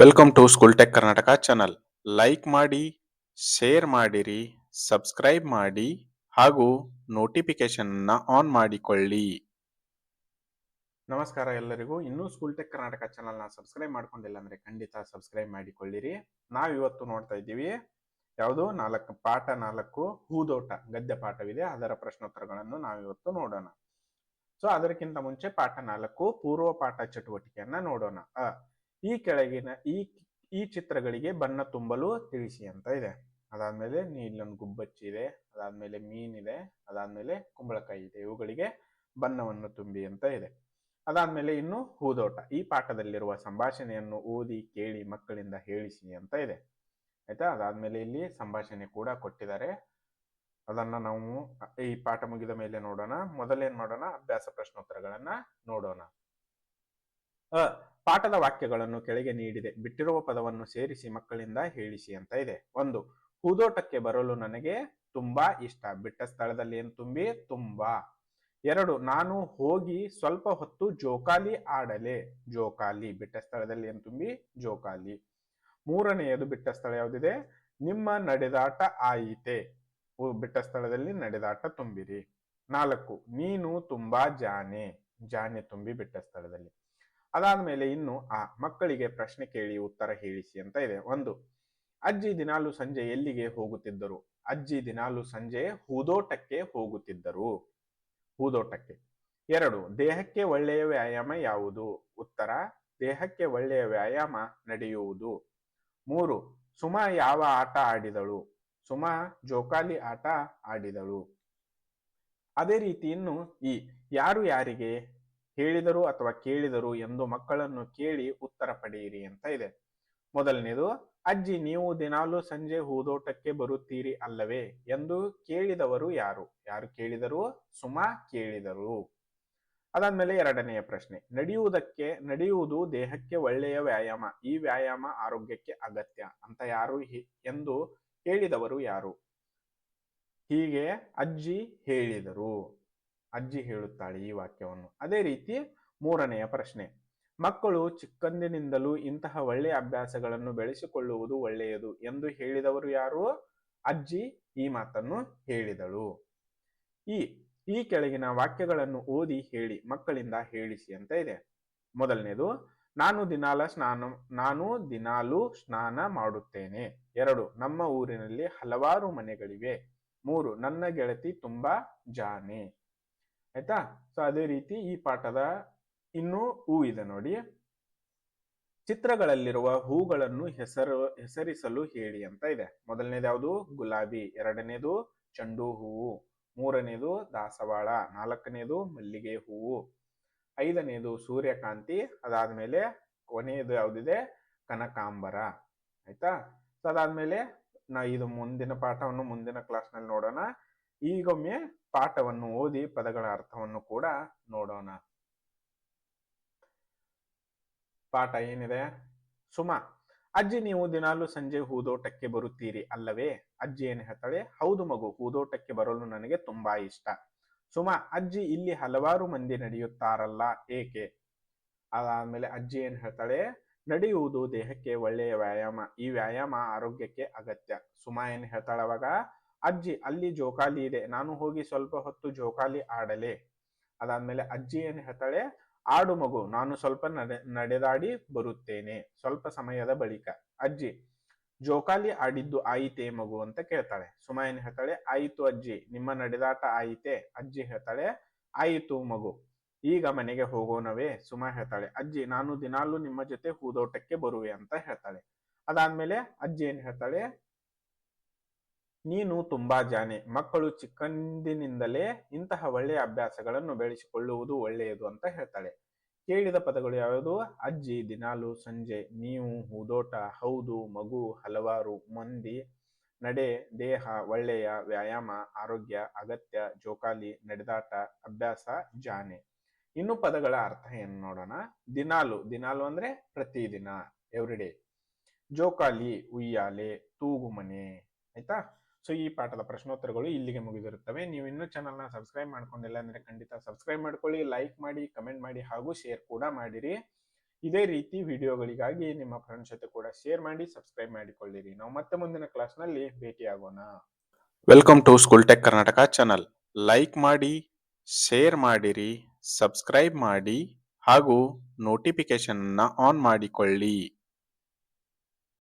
Welcome to school tech Karnataka channel like ಮಾಡಿ share ಮಾಡಿರಿ subscribe ಮಾಡಿ, ಹಾಗೂ ನೋಟಿಫಿಕೇಶನ್ ಆನ್ ಮಾಡಿಕೊಳ್ಳಿ. ನಮಸ್ಕಾರ ಎಲ್ಲರಿಗೂ. ಇನ್ನೂ ಸ್ಕೂಲ್ ಟೆಕ್ ಕರ್ನಾಟಕ ಚಾನಲ್ನ ಸಬ್ಸ್ಕ್ರೈಬ್ ಮಾಡ್ಕೊಂಡಿಲ್ಲ ಅಂದ್ರೆ ಖಂಡಿತ ಸಬ್ಸ್ಕ್ರೈಬ್ ಮಾಡಿಕೊಳ್ಳಿರಿ. ನಾವು ಇವತ್ತು ನೋಡ್ತಾ ಇದ್ದೀವಿ, ಯಾವುದು? ನಾಲ್ಕು ಪಾಠ ನಾಲ್ಕು ಹೂದೋಟ, ಗದ್ಯ ಪಾಠವಿದೆ. ಅದರ ಪ್ರಶ್ನೋತ್ತರಗಳನ್ನು ನಾವು ಇವತ್ತು ನೋಡೋಣ. ಸೊ ಅದಕ್ಕಿಂತ ಮುಂಚೆ ಪಾಠ ನಾಲ್ಕು, ಪೂರ್ವ ಪಾಠ ಚಟುವಟಿಕೆಯನ್ನ ನೋಡೋಣ. ಈ ಕೆಳಗಿನ, ಈ ಈ ಚಿತ್ರಗಳಿಗೆ ಬಣ್ಣ ತುಂಬಲು ತಿಳಿಸಿ ಅಂತ ಇದೆ. ಅದಾದ್ಮೇಲೆ ಇಲ್ಲೊಂದು ಗುಬ್ಬಚ್ಚಿ ಇದೆ ಅದಾದ್ಮೇಲೆ ಮೀನಿದೆ, ಅದಾದ್ಮೇಲೆ ಕುಂಬಳಕಾಯಿ ಇದೆ. ಇವುಗಳಿಗೆ ಬಣ್ಣವನ್ನು ತುಂಬಿ ಅಂತ ಇದೆ. ಅದಾದ್ಮೇಲೆ ಇನ್ನು ಹೂದೋಟ. ಈ ಪಾಠದಲ್ಲಿರುವ ಸಂಭಾಷಣೆಯನ್ನು ಓದಿ, ಕೇಳಿ ಮಕ್ಕಳಿಂದ ಹೇಳಿಸಿ ಅಂತ ಇದೆ. ಆಯ್ತಾ? ಅದಾದ್ಮೇಲೆ ಇಲ್ಲಿ ಸಂಭಾಷಣೆ ಕೂಡ ಕೊಟ್ಟಿದ್ದಾರೆ. ಅದನ್ನ ನಾವು, ಈ ಪಾಠ ಮುಗಿದ ಮೇಲೆ ನೋಡೋಣ. ಮೊದಲೇನ್ ಮಾಡೋಣ? ಅಭ್ಯಾಸ ಪ್ರಶ್ನೋತ್ತರಗಳನ್ನ ನೋಡೋಣ. ಅ ಪಾಠದ ವಾಕ್ಯಗಳನ್ನು ಕೆಳಗೆ ನೀಡಿದೆ. ಬಿಟ್ಟಿರುವ ಪದವನ್ನು ಸೇರಿಸಿ ಮಕ್ಕಳಿಂದ ಹೇಳಿಸಿ ಅಂತ ಇದೆ. ಒಂದು, ಹೂದೋಟಕ್ಕೆ ಬರಲು ನನಗೆ ತುಂಬಾ ಇಷ್ಟ. ಬಿಟ್ಟ ಸ್ಥಳದಲ್ಲಿ ಏನು ತುಂಬಿ? ತುಂಬಾ. ಎರಡು, ನಾನು ಹೋಗಿ ಸ್ವಲ್ಪ ಹೊತ್ತು ಜೋಕಾಲಿ ಆಡಲೆ. ಜೋಕಾಲಿ. ಬಿಟ್ಟ ಸ್ಥಳದಲ್ಲಿ ಏನು ತುಂಬಿ? ಜೋಕಾಲಿ. ಮೂರನೆಯದು ಬಿಟ್ಟ ಸ್ಥಳ ಯಾವುದಿದೆ? ನಿಮ್ಮ ನಡೆದಾಟ ಆಯಿತೆ. ಬಿಟ್ಟ ಸ್ಥಳದಲ್ಲಿ ನಡೆದಾಟ ತುಂಬಿರಿ. ನಾಲ್ಕು, ನೀನು ತುಂಬಾ ಜಾನೆ. ಜಾನೆ ತುಂಬಿ ಬಿಟ್ಟ ಸ್ಥಳದಲ್ಲಿ. ಅದಾದ್ಮೇಲೆ ಇನ್ನು ಆ ಮಕ್ಕಳಿಗೆ ಪ್ರಶ್ನೆ ಕೇಳಿ ಉತ್ತರ ಹೇಳಿಸಿ ಅಂತ ಇದೆ. ಒಂದು, ಅಜ್ಜಿ ದಿನಾಲು ಸಂಜೆ ಎಲ್ಲಿಗೆ ಹೋಗುತ್ತಿದ್ದರು? ಅಜ್ಜಿ ದಿನಾಲು ಸಂಜೆ ಹೂದೋಟಕ್ಕೆ ಹೋಗುತ್ತಿದ್ದರು. ಹೂದೋಟಕ್ಕೆ. ಎರಡು, ದೇಹಕ್ಕೆ ಒಳ್ಳೆಯ ವ್ಯಾಯಾಮ ಯಾವುದು? ಉತ್ತರ, ದೇಹಕ್ಕೆ ಒಳ್ಳೆಯ ವ್ಯಾಯಾಮ ನಡೆಯುವುದು. ಮೂರು, ಸುಮಾ ಯಾವ ಆಟ ಆಡಿದಳು? ಸುಮಾ ಜೋಕಾಲಿ ಆಟ ಆಡಿದಳು. ಅದೇ ರೀತಿ ಇನ್ನು ಈ ಯಾರು ಯಾರಿಗೆ ಹೇಳಿದರು ಅಥವಾ ಕೇಳಿದರು ಎಂದು ಮಕ್ಕಳನ್ನು ಕೇಳಿ ಉತ್ತರ ಪಡೆಯಿರಿ ಅಂತ ಇದೆ. ಮೊದಲನೇದು, ಅಜ್ಜಿ, ನೀವು ದಿನಾಲು ಸಂಜೆ ಹೂದೋಟಕ್ಕೆ ಬರುತ್ತೀರಿ ಅಲ್ಲವೇ ಎಂದು ಕೇಳಿದವರು ಯಾರು? ಯಾರು ಕೇಳಿದರು? ಸುಮಾ ಕೇಳಿದರು. ಅದಾದ್ಮೇಲೆ ಎರಡನೆಯ ಪ್ರಶ್ನೆ, ನಡೆಯುವುದಕ್ಕೆ, ನಡೆಯುವುದು ದೇಹಕ್ಕೆ ಒಳ್ಳೆಯ ವ್ಯಾಯಾಮ, ಈ ವ್ಯಾಯಾಮ ಆರೋಗ್ಯಕ್ಕೆ ಅಗತ್ಯ ಅಂತ ಯಾರು ಎಂದು ಹೇಳಿದವರು ಯಾರು? ಹೀಗೆ ಅಜ್ಜಿ ಹೇಳಿದರು. ಅಜ್ಜಿ ಹೇಳುತ್ತಾಳೆ ಈ ವಾಕ್ಯವನ್ನು. ಅದೇ ರೀತಿ ಮೂರನೆಯ ಪ್ರಶ್ನೆ. ಮಕ್ಕಳು ಚಿಕ್ಕಂದಿನಿಂದಲೂ ಇಂತಹ ಒಳ್ಳೆಯ ಅಭ್ಯಾಸಗಳನ್ನು ಬೆಳೆಸಿಕೊಳ್ಳುವುದು ಒಳ್ಳೆಯದು ಎಂದು ಹೇಳಿದವರು ಯಾರು? ಅಜ್ಜಿ ಈ ಮಾತನ್ನು ಹೇಳಿದಳು. ಈ ಈ ಕೆಳಗಿನ ವಾಕ್ಯಗಳನ್ನು ಓದಿ ಹೇಳಿ ಮಕ್ಕಳಿಂದ ಹೇಳಿಸಿ ಅಂತ ಇದೆ. ಮೊದಲನೇದು, ನಾನು ದಿನಾಲ ಸ್ನಾನ, ನಾನು ದಿನಾಲು ಸ್ನಾನ ಮಾಡುತ್ತೇನೆ. ಎರಡು, ನಮ್ಮ ಊರಿನಲ್ಲಿ ಹಲವಾರು ಮನೆಗಳಿವೆ. ಮೂರು, ನನ್ನ ಗೆಳತಿ ತುಂಬಾ ಜಾನೆ. ಆಯ್ತಾ? ಸೊ ಅದೇ ರೀತಿ ಈ ಪಾಠದ ಇನ್ನೂ ಹೂ ಇದೆ ನೋಡಿ. ಚಿತ್ರಗಳಲ್ಲಿರುವ ಹೂಗಳನ್ನು ಹೆಸರು, ಹೆಸರಿಸಲು ಹೇಳಿ ಅಂತ ಇದೆ. ಮೊದಲನೇದು ಯಾವುದು? ಗುಲಾಬಿ. ಎರಡನೇದು ಚೆಂಡು ಹೂವು ಮೂರನೇದು ದಾಸವಾಳ. ನಾಲ್ಕನೇದು ಮಲ್ಲಿಗೆ ಹೂವು ಐದನೇದು ಸೂರ್ಯಕಾಂತಿ. ಅದಾದ್ಮೇಲೆ ಕೊನೆಯದು ಯಾವುದಿದೆ? ಕನಕಾಂಬರ. ಆಯ್ತಾ? ಸೊ ಅದಾದ್ಮೇಲೆ ನಾ ಇದು ಮುಂದಿನ ಪಾಠವನ್ನು ಮುಂದಿನ ಕ್ಲಾಸ್ನಲ್ಲಿ ನೋಡೋಣ. ಈಗೊಮ್ಮೆ ಪಾಠವನ್ನು ಓದಿ ಪದಗಳ ಅರ್ಥವನ್ನು ಕೂಡ ನೋಡೋಣ. ಪಾಠ ಏನಿದೆ? ಸುಮಾ, ಅಜ್ಜಿ ನೀವು ದಿನಾಲು ಸಂಜೆ ಹೂದೋಟಕ್ಕೆ ಬರುತ್ತೀರಿ ಅಲ್ಲವೇ? ಅಜ್ಜಿ ಏನು ಹೇಳ್ತಾಳೆ? ಹೌದು ಮಗು, ಹೂದೋಟಕ್ಕೆ ಬರಲು ನನಗೆ ತುಂಬಾ ಇಷ್ಟ. ಸುಮಾ, ಅಜ್ಜಿ ಇಲ್ಲಿ ಹಲವಾರು ಮಂದಿ ನಡೆಯುತ್ತಾರಲ್ಲ, ಏಕೆ? ಅದಾದ್ಮೇಲೆ ಅಜ್ಜಿ ಏನ್ ಹೇಳ್ತಾಳೆ? ನಡೆಯುವುದು ದೇಹಕ್ಕೆ ಒಳ್ಳೆಯ ವ್ಯಾಯಾಮ, ಈ ವ್ಯಾಯಾಮ ಆರೋಗ್ಯಕ್ಕೆ ಅಗತ್ಯ. ಸುಮಾ ಏನ್ ಹೇಳ್ತಾಳ ಅವಾಗ? ಅಜ್ಜಿ, ಅಲ್ಲಿ ಜೋಕಾಲಿ ಇದೆ. ನಾನು ಹೋಗಿ ಸ್ವಲ್ಪ ಹೊತ್ತು ಜೋಕಾಲಿ ಆಡಲೆ. ಅದಾದ್ಮೇಲೆ ಅಜ್ಜಿ ಏನ್ ಹೇಳ್ತಾಳೆ, ಆಡು ಮಗು, ನಾನು ಸ್ವಲ್ಪ ನಡೆ, ನಡೆದಾಡಿ ಬರುತ್ತೇನೆ. ಸ್ವಲ್ಪ ಸಮಯದ ಬಳಿಕ. ಅಜ್ಜಿ, ಜೋಕಾಲಿ ಆಡಿದ್ದು ಆಯಿತೇ ಮಗು? ಅಂತ ಕೇಳ್ತಾಳೆ. ಸುಮಾ ಏನ್ ಹೇಳ್ತಾಳೆ, ಆಯಿತು ಅಜ್ಜಿ, ನಿಮ್ಮ ನಡೆದಾಟ ಆಯಿತೆ? ಅಜ್ಜಿ ಹೇಳ್ತಾಳೆ, ಆಯಿತು ಮಗು, ಈಗ ಮನೆಗೆ ಹೋಗೋಣವೇ? ಸುಮಾ ಹೇಳ್ತಾಳೆ, ಅಜ್ಜಿ, ನಾನು ದಿನಾಲು ನಿಮ್ಮ ಜೊತೆ ಹೂದೋಟಕ್ಕೆ ಬರುವೆ ಅಂತ ಹೇಳ್ತಾಳೆ. ಅದಾದ್ಮೇಲೆ ಅಜ್ಜಿ ಏನ್ ಹೇಳ್ತಾಳೆ ನೀನು ತುಂಬಾ ಜಾನೆ. ಮಕ್ಕಳು ಚಿಕ್ಕಂದಿನಿಂದಲೇ ಇಂತಹ ಒಳ್ಳೆಯ ಅಭ್ಯಾಸಗಳನ್ನು ಬೆಳೆಸಿಕೊಳ್ಳುವುದು ಒಳ್ಳೆಯದು ಅಂತ ಹೇಳ್ತಾಳೆ. ಕೇಳಿದ ಪದಗಳು ಯಾವುದು? ಅಜ್ಜಿ, ದಿನಾಲು, ಸಂಜೆ, ನೀವು, ಹೂದೋಟ, ಹೌದು, ಮಗು, ಹಲವಾರು, ಮಂದಿ, ನಡೆ, ದೇಹ, ಒಳ್ಳೆಯ, ವ್ಯಾಯಾಮ, ಆರೋಗ್ಯ, ಅಗತ್ಯ, ಜೋಕಾಲಿ, ನಡೆದಾಟ, ಅಭ್ಯಾಸ, ಜಾನೆ. ಇನ್ನು ಪದಗಳ ಅರ್ಥ ಏನು ನೋಡೋಣ? ದಿನಾಲು. ದಿನಾಲು ಅಂದ್ರೆ ಪ್ರತಿದಿನ, ಎವ್ರಿಡೇ. ಜೋಕಾಲಿ, ಉಯ್ಯಾಲೆ, ತೂಗುಮನೆ. ಆಯ್ತಾ? ಸೊ, ಈ ಪಾಠದ ಪ್ರಶ್ನೋತ್ತರಗಳು ಇಲ್ಲಿಗೆ ಮುಗಿದಿರುತ್ತವೆ. ನೀವು ಇನ್ನೂ ಚಾನಲ್ನ ಸಬ್ಸ್ಕ್ರೈಬ್ ಮಾಡ್ಕೊಂಡಿಲ್ಲ ಅಂದ್ರೆ ಖಂಡಿತ ಸಬ್ಸ್ಕ್ರೈಬ್ ಮಾಡ್ಕೊಳ್ಳಿ, ಲೈಕ್ ಮಾಡಿ, ಕಮೆಂಟ್ ಮಾಡಿ ಹಾಗೂ ಶೇರ್ ಕೂಡ ಮಾಡಿರಿ. ಇದೇ ರೀತಿ ವಿಡಿಯೋಗಳಿಗಾಗಿ ನಿಮ್ಮ ಫ್ರೆಂಡ್ಸ್ ಜೊತೆ ಕೂಡ ಶೇರ್ ಮಾಡಿ, ಸಬ್ಸ್ಕ್ರೈಬ್ ಮಾಡಿಕೊಳ್ಳಿರಿ. ನಾವು ಮತ್ತೆ ಮುಂದಿನ ಕ್ಲಾಸ್ನಲ್ಲಿ ಭೇಟಿಯಾಗೋಣ. Welcome to school tech Karnataka channel like ಮಾಡಿ ಶೇರ್ ಮಾಡಿರಿ ಸಬ್ಸ್ಕ್ರೈಬ್ ಮಾಡಿ ಹಾಗೂ ನೋಟಿಫಿಕೇಶನ್ ಆನ್ ಮಾಡಿಕೊಳ್ಳಿ.